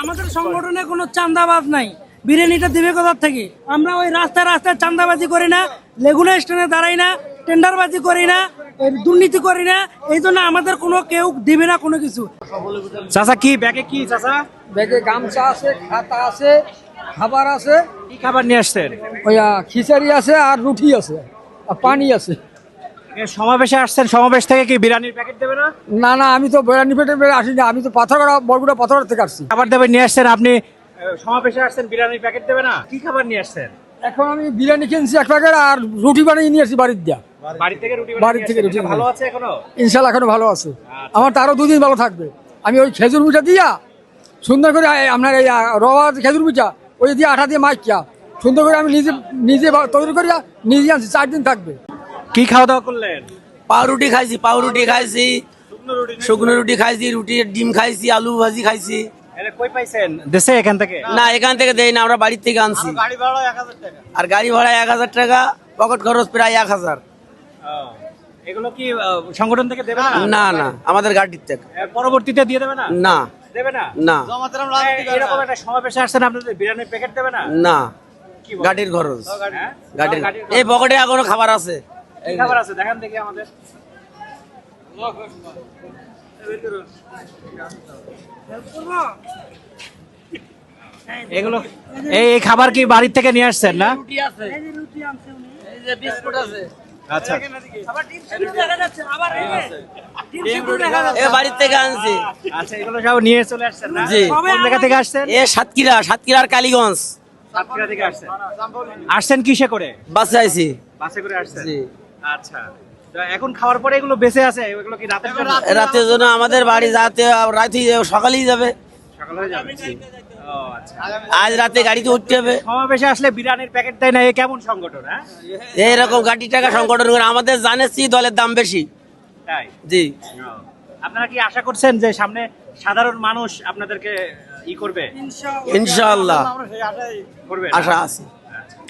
আমাদের সংগঠনে কোনো চান্দাবাজ নাই। বিরিয়ানিটা দিবে কোথার থেকে? আমরা ওই রাস্তায় রাস্তায় চান্দাবাজি করি না লেগুনা স্ট্যান্ডে দাঁড়াই না টেন্ডারবাজি করি না দুর্নীতি করি না এই জন্য আমাদের কোনো কেউ দিবে না কোনো কিছু। চাচা কি ব্যাগে কি চাচা? ব্যাগে গামছা আছে খাতা আছে খাবার আছে। কি খাবার নিয়ে আসছেন? ওই খিচাড়ি আছে আর রুটি আছে আর পানি আছে। সমাবেশে আসছেন সমাবেশ থেকে কি বিরিয়ানির প্যাকেট দেবে না? না না আমি তো পেটে বেড়ে আসি না আমি তো পাথরগড়া বরগুড়া পাথর থেকে আসছি। খাবার দেবে নিয়ে আসছেন আপনি সমাবেশে আসছেন বিরিয়ানির প্যাকেট দেবে না? কি খাবার নিয়ে আসছেন? এখন আমি বিরিয়ানি কিনছি এক প্যাকেট আর রুটি বানিয়ে নিয়ে আসছি বাড়ির দিয়া। বাড়ি থেকে রুটি বাড়ি থেকে রুটি ভালো আছে এখনও? ইনশাল্লাহ এখনও ভালো আছে। আমার তো আরও দুদিন ভালো থাকবে। আমি ওই খেজুর পিঠা দিয়া সুন্দর করে আপনার এই রবা খেজুর পিঠা ওই দিয়ে আঠা দিয়ে মাইকিয়া সুন্দর করে আমি নিজে নিজে তৈরি করিয়া নিজে আনছি চার দিন থাকবে। কি খাওয়া দাওয়া করলেন? পাউরুটি খাইছি পাউরুটি খাইছি। শুকনো রুটি খাইছি রুটি ডিম খাইছি আলু ভাজি খাইছি। কই পাইছেন? দেশে এখান থেকে? না এখান থেকে দেই না আমরা বাড়ির থেকে আনছি। আর গাড়ি ভাড়া এক হাজার টাকা পকেট খরচ প্রায় এক হাজার। এগুলো কি সংগঠন থেকে দেবে না? না না আমাদের গাড়ির থেকে। পরবর্তীতে দিয়ে দেবে না? না। দেবে না? না। এরকম একটা সমাবেশে আসছেন আপনাদের বিরিয়ানির প্যাকেট দেবে না? না। গাড়ির খরচ। গাড়ির এই পকেটে এখনও খাবার আছে। কি খাবার আছে দেখান দেখি আমাদের। এগুলো এই এই খাবার কি বাড়ির থেকে নিয়ে আসছেন না? আচ্ছা। আবার ডিম সিদ্ধ দেখা যাচ্ছে, আবার এই যে, ডিম সিদ্ধ দেখা যাচ্ছে। এ বাড়ির থেকে আনছি। আচ্ছা এগুলো সব নিয়ে চলে আসছেন না? জি। জায়গা থেকে আসছেন? এ সাতক্ষীরা সাতক্ষীরার কালীগঞ্জ। সাতক্ষীরা থেকে আসছেন। আসছেন কিসে করে? বাসে আইছি। বাসে করে আসছেন? জি। আচ্ছা। এখন খাওয়ার পরে এগুলো বেঁচে আছে? এগুলো কি রাতের জন্য? রাতের জন্য আমাদের বাড়ি যাতে রাতে সকালেই যাবে। সকাল হয়ে যাবে আচ্ছা। আজ রাতে গাড়িতে উঠতে হবে। সমাবেশে আসলে বিরিয়ানির প্যাকেট দেয় না এ কেমন সংগঠন হ্যাঁ? এইরকম গাড়ি টাকা সংগঠন করে আমাদের জানেছি দলের দাম বেশি। তাই? জি। আপনারা কি আশা করছেন যে সামনে সাধারণ মানুষ আপনাদেরকে ই করবে? ইনশাআল্লাহ। আশা আছে।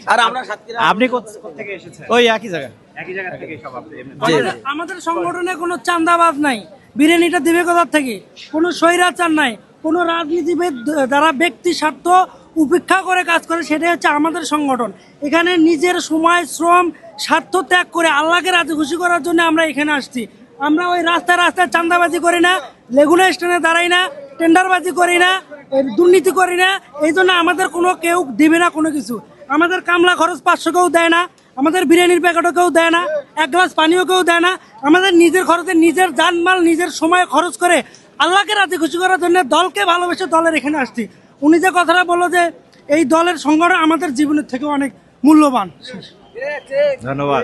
আর আমরা আপনি থেকে এসেছেন? ওই একই জায়গা একই জায়গা থেকে সব আপনি এমনি- জি আমাদের- আমাদের সংগঠনে কোনো চান্দাবাজ নাই। বিরিয়ানিটা দিবে কোথার থেকে? কোনো স্বৈরাচার নাই। কোনো রাজনীতিবিদ যারা ব্যক্তি স্বার্থ উপেক্ষা করে কাজ করে সেটাই হচ্ছে আমাদের সংগঠন। এখানে নিজের সময় শ্রম স্বার্থ ত্যাগ করে আল্লাহকে রাজি খুশি করার জন্য আমরা এখানে আসছি। আমরা ওই রাস্তায় রাস্তায় চান্দাবাজি করি না লেগুনা স্ট্যান্ডে দাঁড়াই না টেন্ডারবাজি করি না দুর্নীতি করি না এই জন্য আমাদের কোনো কেউ দিবে না কোনো কিছু। আমাদের কামলা খরচ পাঁচশো কেউ দেয় না, আমাদের বিরিয়ানির প্যাকেটও কেউ দেয় না, এক গ্লাস পানিও কেউ দেয় না, আমাদের নিজের খরচে নিজের জানমাল, নিজের সময় খরচ করে আল্লাহকে রাজি খুশি করার জন্য দলকে ভালোবেসে দলের এখানে আসছি। উনি যে কথাটা বলল যে এই দলের সংগঠন আমাদের জীবনের থেকে অনেক মূল্যবান। ধন্যবাদ।